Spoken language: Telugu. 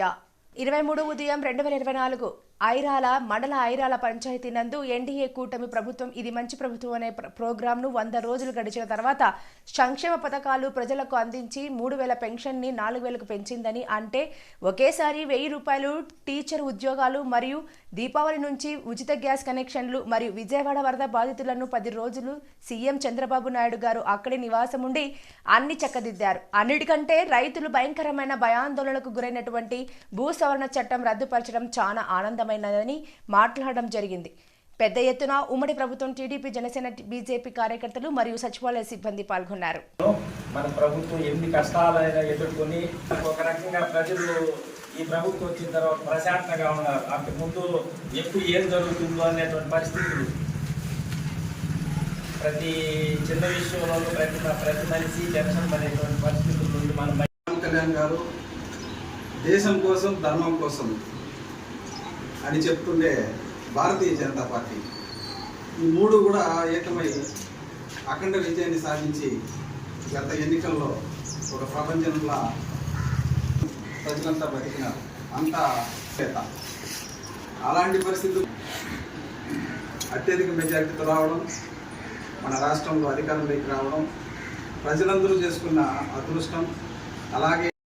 야 ఇరవై మూడు ఉదయం రెండు వేల ఇరవై నాలుగు ఐరాల మండల ఐరాల పంచాయతీ నందు ఎన్డీఏ కూటమి ప్రభుత్వం ఇది మంచి ప్రభుత్వం అనే ప్ర- ప్రోగ్రాంను వంద రోజులు గడిచిన తర్వాత సంక్షేమ పథకాలు ప్రజలకు అందించి మూడు వేల పెన్షన్ని నాలుగు వేలకు పెంచిందని అంటే ఒకేసారి వెయ్యి రూపాయలు టీచర్ ఉద్యోగాలు మరియు దీపావళి నుంచి ఉచిత గ్యాస్ కనెక్షన్లు మరియు విజయవాడ వరద బాధితులను పది రోజులు సీఎం చంద్రబాబు నాయుడు గారు అక్కడి నివాసం ఉండి అన్ని చక్కదిద్దారు. అన్నిటికంటే రైతులు భయంకరమైన భయాందోళనకు గురైనటువంటి భూ సవరణ చట్టం రద్దుపరచడం చాలా ఆనందమైనదని మాట్లాడడం జరిగింది. పెద్ద ఎత్తున ఉమ్మడి ప్రభుత్వం టీడీపీ జనసేన బీజేపీ కార్యకర్తలు మరియు సచివాలయ సిబ్బంది పాల్గొన్నారు. మన ప్రభుత్వం ఎన్ని కష్టాలైనా ఎదుర్కొని ఒక రకంగా ప్రజలు ఈ ప్రభుత్వం వచ్చిన తర్వాత ప్రశాంతంగా ఉన్నారు. అంతకు ముందు ఎప్పుడు ఏం జరుగుతుందో అనేటువంటి పరిస్థితులు ప్రతి చిన్న విషయంలో ప్రతి ప్రతి మనిషి టెన్షన్ పడేటువంటి పరిస్థితుల నుండి మనం కళ్యాణ్ గారు దేశం కోసం ధర్మం కోసం అని చెప్తుండే భారతీయ జనతా పార్టీ. ఈ మూడు కూడా ఏకమై అఖండ విజయాన్ని సాధించి గత ఎన్నికల్లో ఒక ప్రపంచంలో ప్రజలంతా బతికినారు అంతా చేత అలాంటి పరిస్థితులు అత్యధిక మెజారిటీతో రావడం మన రాష్ట్రంలో అధికారంలోకి రావడం ప్రజలందరూ చేసుకున్న అదృష్టం. అలాగే